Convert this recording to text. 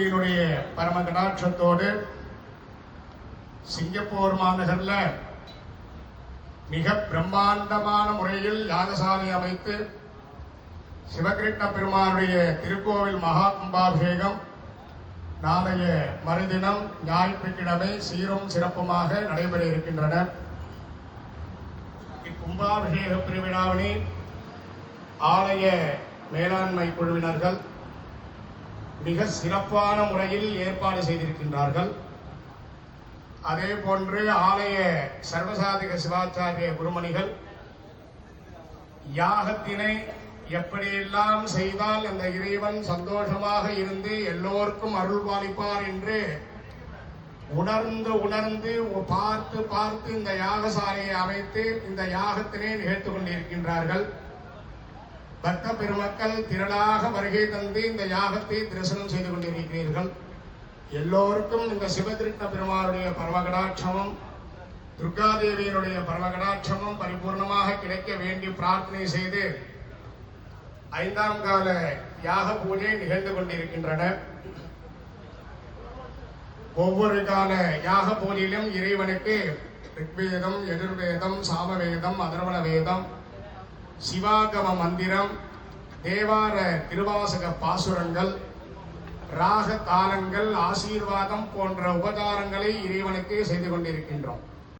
துர்காதேவியினுடைய பரம கடாட்சத்தோடு சிங்கப்பூர் மாநகரில் மிக பிரம்மாண்டமான முறையில் யாகசாலை அமைத்து சிவகிருஷ்ண பெருமானுடைய திருக்கோவில் மகா கும்பாபிஷேகம் நாளைய மறுதினம் ஞாயிற்றுக்கிழமை சீரும் சிறப்புமாக நடைபெற இருக்கின்றன. இக்கும்பாபிஷேக பெருவிழாவினை ஆலய மேலாண்மை குழுவினர்கள் மிக சிறப்பான முறையில் ஏற்பாடு செய்திருக்கின்றார்கள். அதே போன்று ஆலய சர்வசாதிக சிவாச்சாரிய குருமணிகள் யாகத்தினை எப்படியெல்லாம் செய்தால் அந்த இறைவன் சந்தோஷமாக இருந்து எல்லோருக்கும் அருள் பாலிப்பார் என்று உணர்ந்து உணர்ந்து பார்த்து பார்த்து இந்த யாகசாலையை அமைத்து இந்த யாகத்தினை நிகழ்த்து கொண்டிருக்கின்றார்கள். பக்த பெருமக்கள் திரளாக வருகை தந்து இந்த யாகத்தை தரிசனம் செய்து கொண்டிருக்கிறீர்கள். எல்லோருக்கும் இந்த சிவகிருஷ்ண பெருமாளுடைய பரமகடாட்சமும் துர்காதேவியனுடைய பரமகடாட்சமும் பரிபூர்ணமாக கிடைக்க வேண்டி பிரார்த்தனை செய்து ஐந்தாம் கால யாக பூஜை நிகழ்ந்து கொண்டிருக்கின்றன. ஒவ்வொரு கால யாக பூஜையிலும் இறைவனுக்கு ரிக்வேதம் எதிர்வேதம் சாமவேதம் அதர்வண வேதம் சிவாகம மந்திரம் தேவார திருவாசக பாசுரங்கள் ராக தாளங்கள் ஆசீர்வாதம் போன்ற உபகாரங்களை இறைவனுக்கு செய்து கொண்டிருக்கின்றோம்.